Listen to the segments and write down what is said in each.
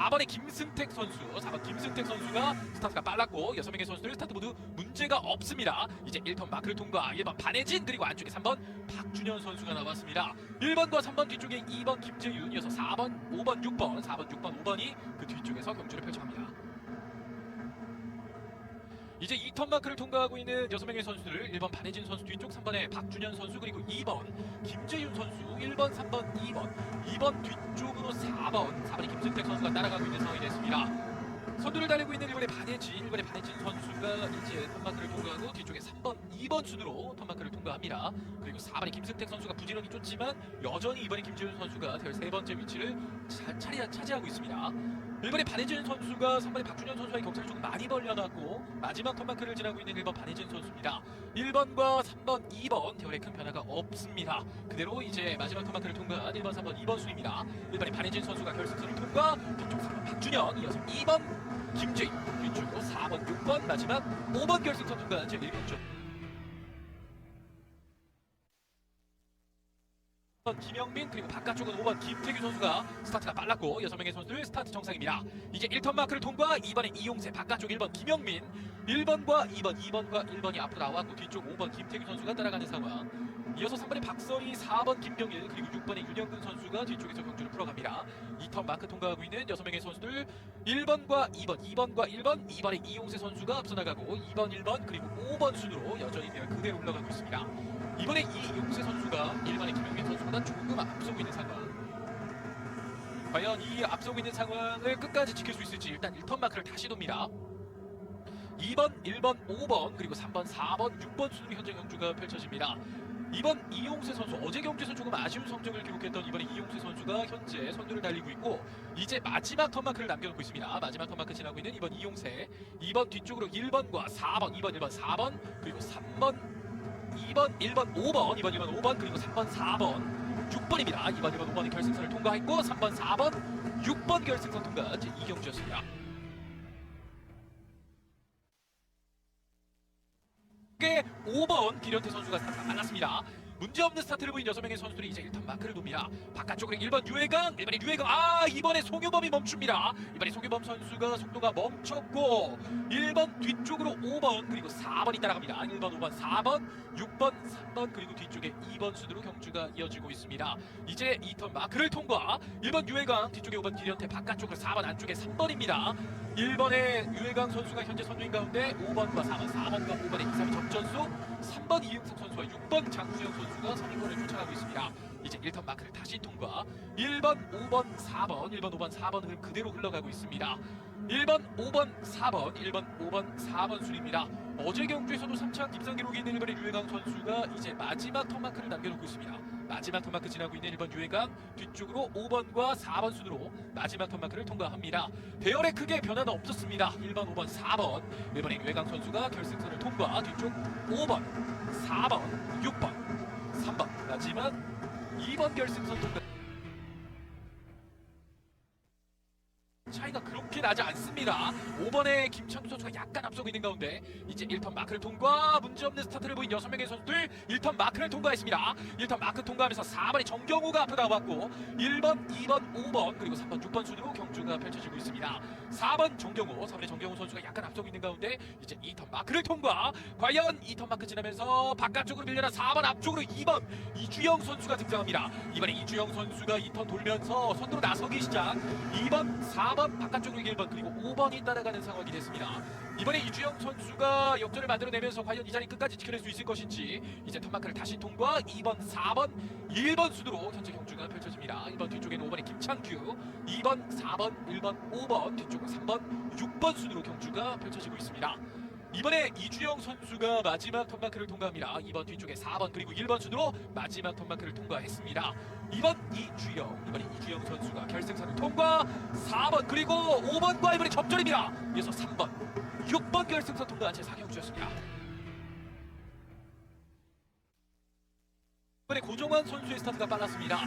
4번의 김승택 선수, 4번 김승택 선수가 스타트가 빨랐고 6명의 선수들 스타트 모두 문제가 없습니다. 이제 1턴 마크를 통과 1번 반혜진 그리고 안쪽에 3번 박준현 선수가 나왔습니다. 1번과 3번 뒤쪽에 2번 김재윤, 이어서 4번, 5번, 6번, 4번, 6번, 5번이 그 뒤쪽에서 경주를 펼쳐갑니다. 이제 2턴 마크를 통과하고 있는 6명의 선수들 1번 반혜진 선수 뒤쪽 3번에 박준현 선수 그리고 2번 김재윤 선수 1번 3번 2번 2번 뒤쪽으로 4번 4번이 김승택 선수가 따라가고 있는 상황이 됐습니다. 선두를 달리고 있는 1번의 반혜진 1번의 반혜진 선수가 이제 턴마크를 통과하고 뒤쪽에 3번 2번 순으로 턴마크를 통과합니다. 그리고 4번의 김승택 선수가 부지런히 쫓지만 여전히 2번의 김재윤 선수가 대열 세 번째 위치를 잘 차리, 차지하고 있습니다 1번의 반혜진 선수가 3번의 박준현 선수와의 격차를 조금 많이 벌려놨고 마지막 턴마크를 지나고 있는 1번 반혜진 선수입니다. 1번과 3번, 2번 대열에 큰 변화가 없습니다. 그대로 이제 마지막 턴마크를 통과한 1번, 3번, 2번 수입니다. 1번의 반혜진 선수가 결승선을 통과 뒤쪽 3번 박준현 이어서 2번 김재희 뒤쪽으로 4번, 6번 마지막 5번 결승선 통과한 제1경주 김영민 그리고 바깥쪽은 5번 김태규 선수가 스타트가 빨랐고 6명의 선수들 스타트 정상입니다. 이제 1턴 마크를 통과 2번에 이용세 바깥쪽 1번 김영민 1번과 2번 2번과 1번이 앞으로 나왔고 뒤쪽 5번 김태규 선수가 따라가는 상황 이어서 3번의 박선희 4번 김병일 그리고 6번의 윤영근 선수가 뒤쪽에서 경주를 풀어갑니다. 2턴 마크 통과하고 있는 6명의 선수들 1번과 2번 2번과 1번 2번의 이용세 선수가 앞서 나가고 2번 1번 그리고 5번 순으로 여전히 그대로 올라가고 있습니다. 이번에 이 용세 선수가 1번의 김용민 선수보다 조금 앞서고 있는 상황. 과연 이 앞서고 있는 상황을 끝까지 지킬 수 있을지 일단 1턴 마크를 다시 돕니다. 2번, 1번, 5번 그리고 3번, 4번, 6번 순으로 현재 경주가 펼쳐집니다. 이번 이용세 선수 어제 경주에서 조금 아쉬운 성적을 기록했던 이번에 이용세 선수가 현재 선두를 달리고 있고 이제 마지막 턴마크를 남겨놓고 있습니다. 마지막 턴마크 지나고 있는 이번 이용세 2번 뒤쪽으로 1번과 4번 2번 1번 4번 그리고 3번 2번 1번 5번 2번 1번 5번 그리고 3번 4번 6번입니다. 2번 1번 5번이 결승선을 통과했고 3번 4번 6번 결승선 통과 제 이경주였습니다. 게 5번 기련태 선수가 많았습니다. 문제없는 스타트를 보인 6명의 선수들이 이제 1턴 마크를 돕니다. 바깥쪽으로 1번 유해강, 1번의 유해강, 아 이번에 송유범이 멈춥니다. 이번에 송유범 선수가 속도가 멈췄고 1번 뒤쪽으로 5번 그리고 4번이 따라갑니다. 1번, 5번, 4번, 6번, 3번 그리고 뒤쪽에 2번 순으로 경주가 이어지고 있습니다. 이제 2턴 마크를 통과 1번 유해강 뒤쪽에 5번 기련태 바깥쪽으로 4번 안쪽에 3번입니다. 1번의 유해강 선수가 현재 선두인 가운데 5번과 4번, 4번과 5번의 2, 3위 접전수 3번 이응석 선수와 6번 장수영 선수가 선행권을 쫓아가고 있습니다. 이제 1턴 마크를 다시 통과 1번, 5번, 4번, 1번, 5번, 4번 흐름 그대로 흘러가고 있습니다. 1번, 5번, 4번, 1번, 5번, 4번 순입니다. 어제 경주에서도 3차원 입상 기록이 있는 1번의 유해강 선수가 이제 마지막 턴마크를 남겨놓고 있습니다. 마지막 턴마크 지나고 있는 1번 유해강 뒤쪽으로 5번과 4번 순으로 마지막 턴마크를 통과합니다. 대열에 크게 변화는 없었습니다. 1번, 5번, 4번 1번의 유해강 선수가 결승선을 통과 뒤쪽 5번, 4번, 6번, 3번 마지막 2번 결승선 통과 차이가 그렇게 나지 않습니다. 5번의 김창수 선수가 약간 앞서고 있는 가운데 이제 1턴 마크를 통과 문제없는 스타트를 보인 6명의 선수들 1턴 마크를 통과했습니다. 1턴 마크 통과하면서 4번의 정경우가 앞으로 나왔고 1번, 2번, 5번 그리고 3번, 6번 순으로 경주가 펼쳐지고 있습니다. 4번 정경우, 3번의 정경우 선수가 약간 앞서고 있는 가운데 이제 2턴 마크를 통과 과연 2턴 마크 지나면서 바깥쪽으로 밀려나 4번 앞쪽으로 2번 이주영 선수가 등장합니다. 이번에 이주영 선수가 2턴 돌면서 선두로 나서기 시작 2번, 4번 바깥쪽으로 1번 그리고 5번이 따라가는 상황이 됐습니다. 이번에 이주영 선수가 역전을 만들어내면서 과연 이 자리 끝까지 지켜낼 수 있을 것인지 이제 턴마크를 다시 통과 2번, 4번, 1번 순으로 현재 경주가 펼쳐집니다. 1번 뒤쪽에는 5번의 김창규 2번, 4번, 1번, 5번 뒤쪽은 3번, 6번 순으로 경주가 펼쳐지고 있습니다. 이번에 이주영 선수가 마지막 턴마크를 통과합니다. 2번 뒤쪽에 4번 그리고 1번 순으로 마지막 턴마크를 통과했습니다. 2번 이주영, 이번에 이주영 선수가 결승선을 통과 4번 그리고 5번과 이번에 접전입니다. 이어서 3번, 6번 결승선 통과한 제 4경주였습니다. 이번에 고정환 선수의 스타트가 빨랐습니다.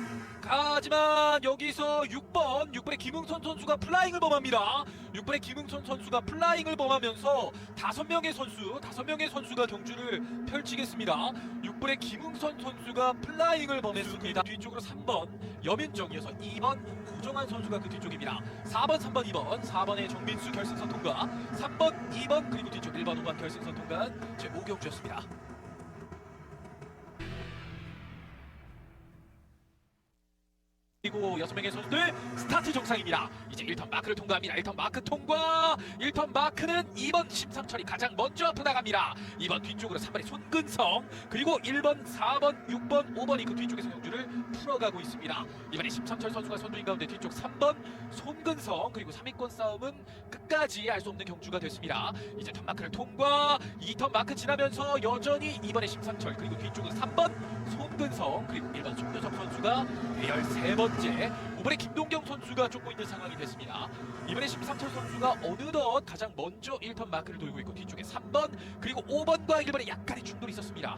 하지만 여기서 6번, 6번의 김흥선 선수가 플라잉을 범합니다. 6번의 김흥선 선수가 플라잉을 범하면서 5명의 선수, 5명의 선수가 경주를 펼치겠습니다. 6번의 김흥선 선수가 플라잉을 범했습니다. 뒤쪽으로 3번 여민정 이어서 2번 고정환 선수가 그 뒤쪽입니다. 4번, 3번, 2번, 4번의 정민수 결승선 통과, 3번, 2번 그리고 뒤쪽 1번, 5번 결승선 통과한 제 5경주였습니다. 그리고 여섯 명의 선수들 스타트 정상입니다. 이제 1턴 마크를 통과합니다. 1턴 마크 통과. 1턴 마크는 2번 심상철이 가장 먼저 앞으로 나갑니다. 2번 뒤쪽으로 3번의 손근성 그리고 1번, 4번, 6번, 5번이 그 뒤쪽에서 경주를 풀어가고 있습니다. 이번에 심상철 선수가 선두인 가운데 뒤쪽 3번 손근성 그리고 3위권 싸움은 끝까지 알 수 없는 경주가 됐습니다. 이제 턴 마크를 통과. 2턴 마크 지나면서 여전히 2번의 심상철 그리고 뒤쪽은 3번 손근성 그리고 1번 송교섭 선수가 대열 세 번째 5번의 김동경 선수가 쫓고 있는 상황이 됐습니다. 이번에 심상철 선수가 어느덧 가장 먼저 1턴 마크를 돌고 있고 뒤쪽에 3번 그리고 5번과 1번에 약간의 충돌이 있었습니다.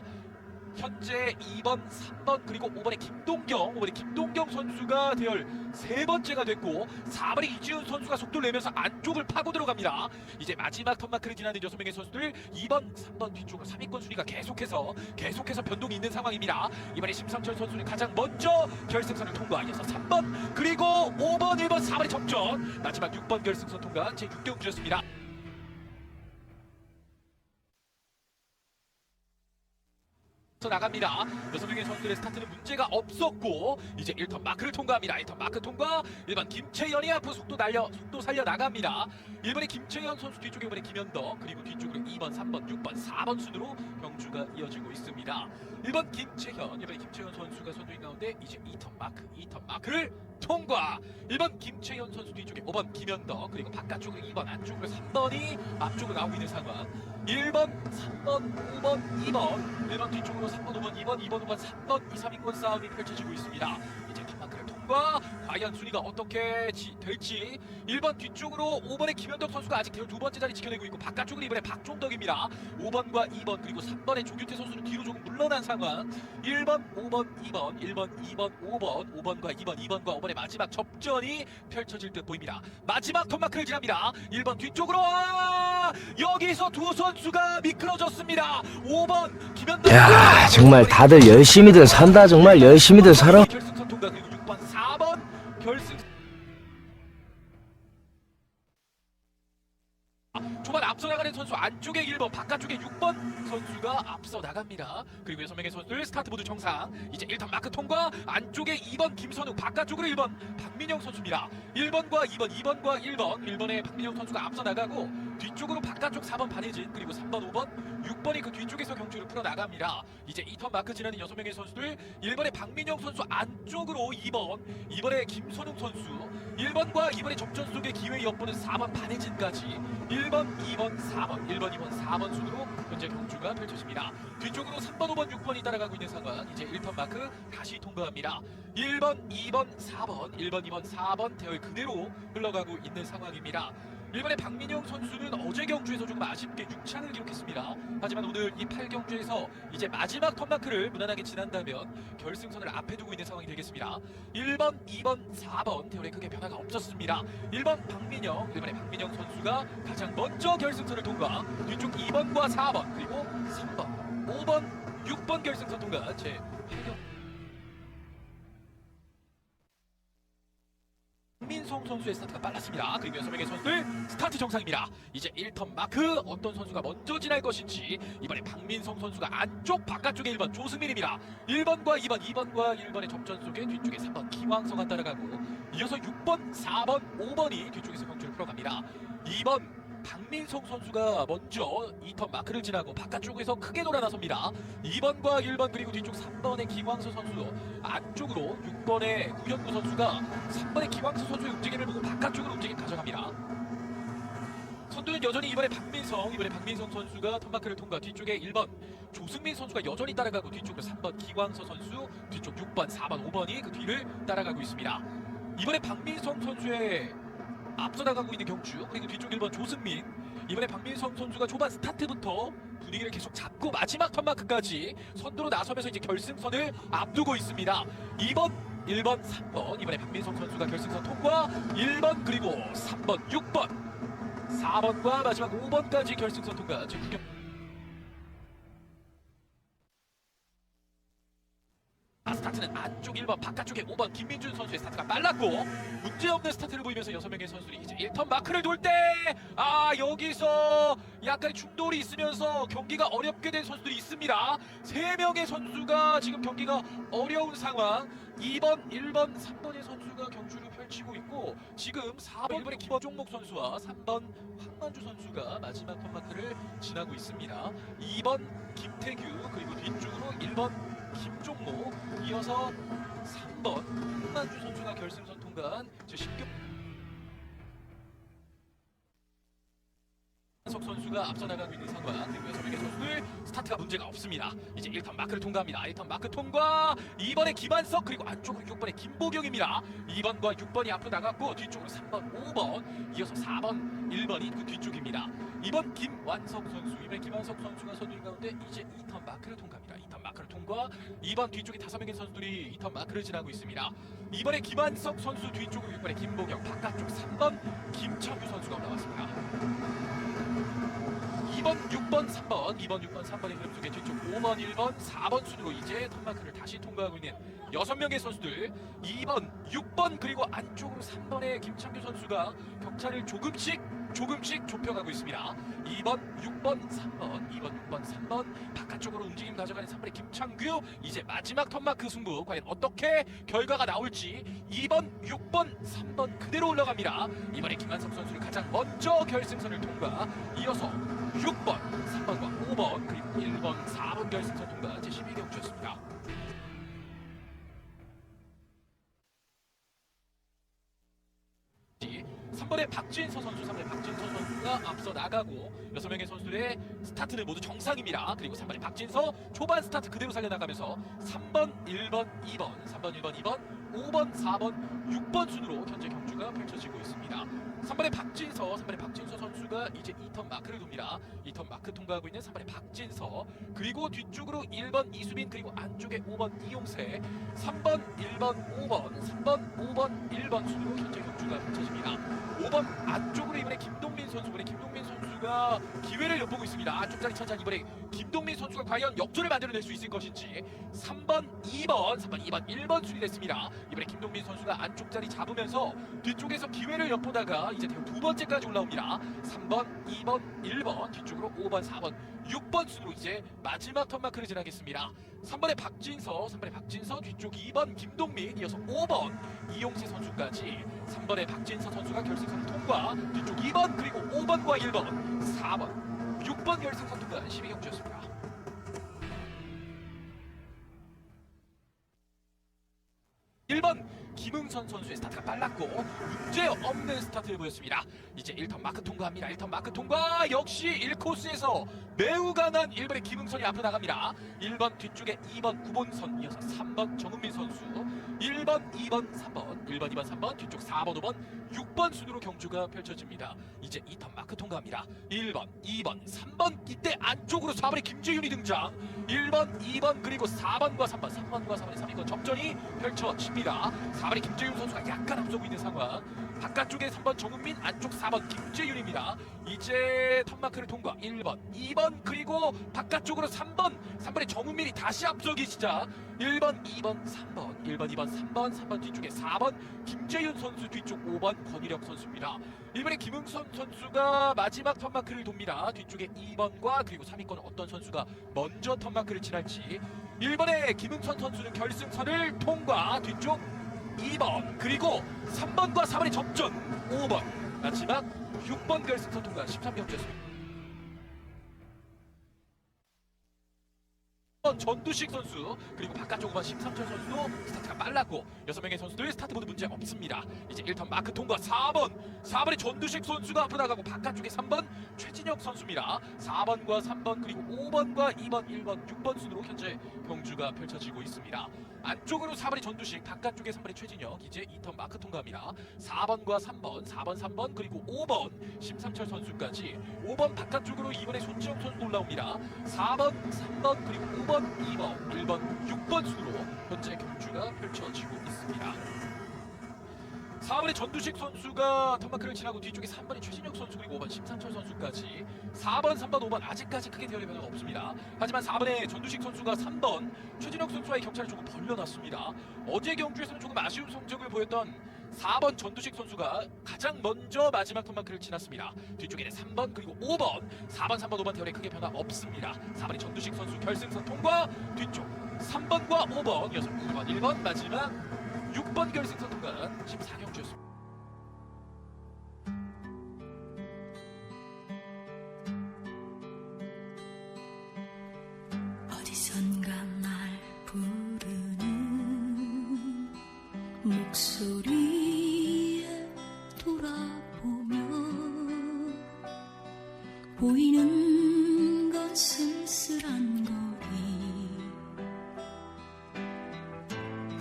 현재 2번, 3번 그리고 5번의 김동경, 5번의 김동경 선수가 대열 세 번째가 됐고 4번의 이지훈 선수가 속도를 내면서 안쪽을 파고 들어갑니다. 이제 마지막 턴마크를 지나는 여섯 명의 선수들 2번, 3번 뒤쪽으로 3위권 순위가 계속해서 계속해서 변동이 있는 상황입니다. 이번에 심상철 선수는 가장 먼저 결승선을 통과하여서 3번 그리고 5번, 1번, 4번의 접전 마지막 6번 결승선 통과한 제 6경주였습니다. 서 나갑니다. 여섯 명의 선수들의 스타트는 문제가 없었고 이제 1턴 마크를 통과합니다. 1턴 마크 통과. 1번 김채연이 앞으로 속도 날려 속도 살려 나갑니다. 1번의 김채연 선수 뒤쪽에 1번의 김현덕 그리고 뒤쪽으로 2번, 3번, 6번, 4번 순으로 경주가 이어지고 있습니다. 1번 김채현, 1번의 김채현 선수가 선두인 가운데 이제 2턴 마크, 2턴 마크를 통과. 1번 김채현 선수 뒤쪽에 5번 김현덕 그리고 바깥쪽으로 2번 안쪽으로 3번이 앞쪽으로 나오고 있는 상황. 1번, 3번, 5번, 2번 1번 뒤쪽으로 3번, 5번, 2번, 2번, 5번, 3번 2, 3위권 싸움이 펼쳐지고 있습니다. 이제 탑마크를 통과 과연 순위가 어떻게 지- 될지 1번 뒤쪽으로 5번의 김현덕 선수가 아직 대두 번째 자리 지켜내고 있고 바깥쪽으로 이번에 박종덕입니다. 5번과 2번 그리고 3번의 조규태 선수는 뒤로 조금 물러난 상황 1번, 5번, 2번, 1번, 2번, 5번 5번과 2번, 2번과 5번의 마지막 접전이 펼쳐질 듯 보입니다. 마지막 턴마크를 지납니다. 1번 뒤쪽으로 와! 여기서 두 선수가 미끄러졌습니다. 5번 김현덕. 야 정말 다들 열심히들 산다. 정말 열심히들 살아. 결승선 통과 그리고 6번 4번 결승 초반 앞서 나가는 선수 안쪽에 1번 바깥쪽에 6번 선수가 앞서 나갑니다. 그리고 6명의 선수들 스타트 모두 정상. 이제 1턴 마크 통과. 안쪽에 2번 김선욱 바깥쪽으로 1번 박민영 선수입니다. 1번과 2번 2번과 1번. 1번의 박민영 선수가 앞서 나가고 뒤쪽으로 바깥쪽 4번 반혜진 그리고 3번 5번 6번이 그 뒤쪽에서 경주를 풀어 나갑니다. 이제 2턴 마크 지나는 6명의 선수들 1번의 박민영 선수 안쪽으로 2번 2번의 김선욱 선수 1번과 2번의 접전 속에 기회 엿보는 4번 반혜진까지 1번, 2번, 4번, 1번, 2번, 4번 순으로 현재 경주가 펼쳐집니다. 뒤쪽으로 3번, 5번, 6번이 따라가고 있는 상황 이제 1턴 마크 다시 통과합니다. 1번, 2번, 4번, 1번, 2번, 4번 대열 그대로 흘러가고 있는 상황입니다. 1번의 박민영 선수는 어제 경주에서 조금 아쉽게 6창을 기록했습니다. 하지만 오늘 이 8경주에서 이제 마지막 턴마크를 무난하게 지난다면 결승선을 앞에 두고 있는 상황이 되겠습니다. 1번, 2번, 4번 대열에 크게 변화가 없었습니다. 1번 박민영, 1번의 박민영 선수가 가장 먼저 결승선을 통과. 뒤쪽 2번과 4번 그리고 3번, 5번, 6번 결승선 통과. 제 8경 민송 선수의 스타트가 빨랐습니다. 그리고 6명의 선수들 스타트 정상입니다. 이제 1턴 마크 어떤 선수가 먼저 지날 것인지 이번에 박민성 선수가 안쪽 바깥쪽에 1번 조승민입니다. 1번과 2번, 2번과 1번의 접전 속에 뒤쪽에 3번 김황성가 따라가고 이어서 6번, 4번, 5번이 뒤쪽에서 경주를 풀어갑니다. 2번 박민성 선수가 먼저 2턴 마크를 지나고 바깥쪽에서 크게 돌아 나섭니다. 2번과 1번 그리고 뒤쪽 3번의 김광수 선수 안쪽으로 6번의 구현구 선수가 3번의 김광수 선수의 움직임을 보고 바깥쪽으로 움직임 가져갑니다. 선두는 여전히 이번에 박민성, 이번에 박민성 선수가 턴마크를 통과 뒤쪽에 1번 조승민 선수가 여전히 따라가고 뒤쪽으로 3번 기광서 선수, 뒤쪽 6번, 4번, 5번이 그 뒤를 따라가고 있습니다. 이번에 박민성 선수의 앞서 나가고 있는 경주 그리고 뒤쪽 1번 조승민. 이번에 박민성 선수가 초반 스타트부터 분위기를 계속 잡고 마지막 턴마크까지 선두로 나서면서 이제 결승선을 앞두고 있습니다. 2번, 1번, 3번. 이번에 박민성 선수가 결승선 통과. 1번 그리고 3번, 6번, 4번과 마지막 5번까지 결승선 통과. 지금 스타트는 안쪽 1번, 바깥쪽에 5번 김민준 선수의 스타트가 빨랐고 문제없는 스타트를 보이면서 6명의 선수들이 이제 1턴 마크를 돌 때 아 여기서 약간의 충돌이 있으면서 경기가 어렵게 된 선수들이 있습니다. 3명의 선수가 지금 경기가 어려운 상황 2번, 1번, 3번의 선수가 경주를 펼치고 있고 지금 4번 1번의 김종목 선수와 3번 황만주 선수가 마지막 턴 마크를 지나고 있습니다. 2번 김태규 그리고 뒤쪽으로 1번 김종목 이어서 3번. 황만주 선수가 결승선 통과한 제 10경 석 선수가 앞서 나가고 있는 상황 여섯 명의 선수들 스타트가 문제가 없습니다. 이제 1턴 마크를 통과합니다. 1턴 마크 통과 2번에 김한석 그리고 안쪽으로 6번에 김보경입니다. 2번과 6번이 앞으로 나갔고 뒤쪽으로 3번, 5번 이어서 4번, 1번이 그 뒤쪽입니다. 2번 김완석 선수, 이번에 김완석 선수가 선두인 가운데 이제 2턴 마크를 통과합니다. 2턴 마크를 통과 2번 뒤쪽에 5명의 선수들이 2턴 마크를 지나고 있습니다. 이번에 김한석 선수 뒤쪽으로 6번에 김보경 바깥쪽 3번 김창규 선수가 올라왔습니다. 2번, 6번, 3번, 2번, 6번, 3번의 흐름 속에 뒤쪽 5번, 1번, 4번 순으로 이제 턴마크를 다시 통과하고 있는 6명의 선수들. 2번, 6번 그리고 안쪽으로 3번의 김창규 선수가 격차를 조금씩 조금씩 좁혀가고 있습니다. 2번, 6번, 3번, 2번, 6번, 3번 바깥쪽으로 움직임 가져가는 3번의 김창규 이제 마지막 턴마크 승부 과연 어떻게 결과가 나올지 2번, 6번, 3번 그대로 올라갑니다. 이번에 김한석 선수를 가장 먼저 결승선을 통과 이어서 6번, 3번과 5번 그리고 1번, 4번 결승선 통과 제 12경주였습니다. 이 3번의 박진서 선수, 앞서 나가고 6명의 선수들의 스타트는 모두 정상입니다. 그리고 3번의 박진서 초반 스타트 그대로 살려나가면서 3번, 1번, 2번, 3번, 1번, 2번, 5번, 4번, 6번 순으로 현재 경주가 펼쳐지고 있습니다. 3번의 박진서, 3번의 박진서 선수가 이제 2턴 마크를 돕니다. 2턴 마크 통과하고 있는 3번의 박진서, 그리고 뒤쪽으로 1번 이수빈, 그리고 안쪽에 5번 이용세, 3번, 1번, 5번, 3번, 5번, 1번 순으로 현재 경주가 펼쳐집니다. 5번 안쪽으로 이번에 김동민 선수, 이번에 김동민 선수가 기회를 엿보고 있습니다. 안쪽 자리 차지한 이번에 김동민 선수가 과연 역전을 만들어낼 수 있을 것인지 3번, 2번, 3번, 2번, 1번 순위됐습니다. 이번에 김동민 선수가 안쪽 자리 잡으면서 뒤쪽에서 기회를 엿보다가 이제 두 번째까지 올라옵니다. 3번, 2번, 1번, 뒤쪽으로 5번, 4번, 6번 순으로 이제 마지막 턴마크를 지나겠습니다. 3번의 박진서, 3번의 박진서, 뒤쪽 2번 김동민, 이어서 5번 이용세 선수까지 3번의 박진서 선수가 결승선 통과, 뒤쪽 2번 그리고 5번과 1번, 4번, 6번 결승선 통과 12경주였습니다. 1번 김응선 선수의 스타트가 빨랐고 문제 없는 스타트를 보였습니다. 이제 1턴 마크 통과합니다. 1턴 마크 통과 역시 1코스에서 매우 강한 1번의 김응선이 앞으로 나갑니다. 1번 뒤쪽에 2번 구본선 이어서 3번 정은민 선수 1번, 2번, 3번 1번, 2번, 3번 뒤쪽 4번, 5번 6번 순으로 경주가 펼쳐집니다. 이제 2턴 마크 통과합니다. 1번, 2번, 3번 이때 안쪽으로 4번의 김재윤이 등장 1번, 2번 그리고 4번과 3번 3번과 4번의 3인권 접전이 펼쳐집니다. 4번의 김재윤 선수가 약간 앞서고 있는 상황 바깥쪽에 3번 정은민 안쪽 4번 김재윤입니다. 이제 턴마크를 통과 1번, 2번 그리고 바깥쪽으로 3번 3번의 정은민이 다시 앞서기 시작 1번, 2번, 3번 1번, 2번, 3번 3번 뒤쪽에 4번 김재윤 선수 뒤쪽 5번 권희력 선수입니다. 이번에 김응선 선수가 마지막 턴마크를 돕니다. 뒤쪽에 2번과 그리고 3위권 어떤 선수가 먼저 턴마크를 칠할지 1번의 김응선 선수는 결승선을 통과 뒤쪽 2번 그리고 3번과 4번의 접전 5번 마지막 6번 결승선 통과 13경주였습니다. 전두식 선수 그리고 바깥쪽 5번 심상철 선수도 스타트가 빨랐고 여섯 명의 선수들 스타트 모두 문제 없습니다. 이제 1턴 마크 통과 4번 4번의 전두식 선수가 앞으로 나가고 바깥쪽에 3번 최진혁 선수입니다. 4번과 3번 그리고 5번과 2번 1번 6번 순으로 현재 경주가 펼쳐지고 있습니다. 안쪽으로 4번이 전두식 바깥쪽에 3번이 최진혁 이제 2턴 마크 통과합니다. 4번과 3번 4번 3번 그리고 5번 심상철 선수까지 5번 바깥쪽으로 2번의 손지영 선수 올라옵니다. 4번, 3번, 그리고 5번, 2번, 1번, 6번 순으로 현재 경주가 펼쳐지고 있습니다. 4번의 전두식 선수가 턴마크를 지나고 뒤쪽에 3번의 최진혁 선수 그리고 5번 심상철 선수까지 4번, 3번, 5번 아직까지 크게 대열의 변화가 없습니다. 하지만 4번의 전두식 선수가 3번 최진혁 선수와의 격차를 조금 벌려놨습니다. 어제 경주에서는 조금 아쉬운 성적을 보였던 4번 전두식 선수가 가장 먼저 마지막 턴마크를 지났습니다. 뒤쪽에는 3번 그리고 5번 4번 3번 5번 대열에 크게 변화 없습니다. 4번의 전두식 선수 결승선 통과 뒤쪽 3번과 5번 이어서 2번 1번 마지막 6번 결승선 통과한 14경주였습니다.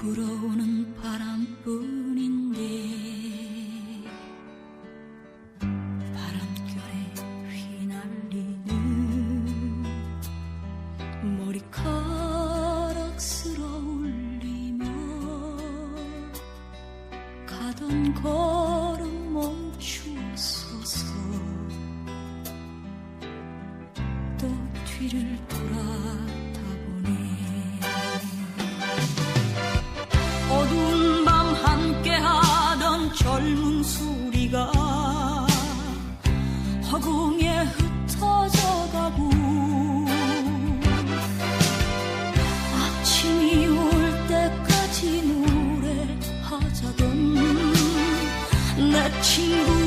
불어오는 울음소리가 허공에 흩어져가고 아침이 올 때까지 노래하자던 내 친구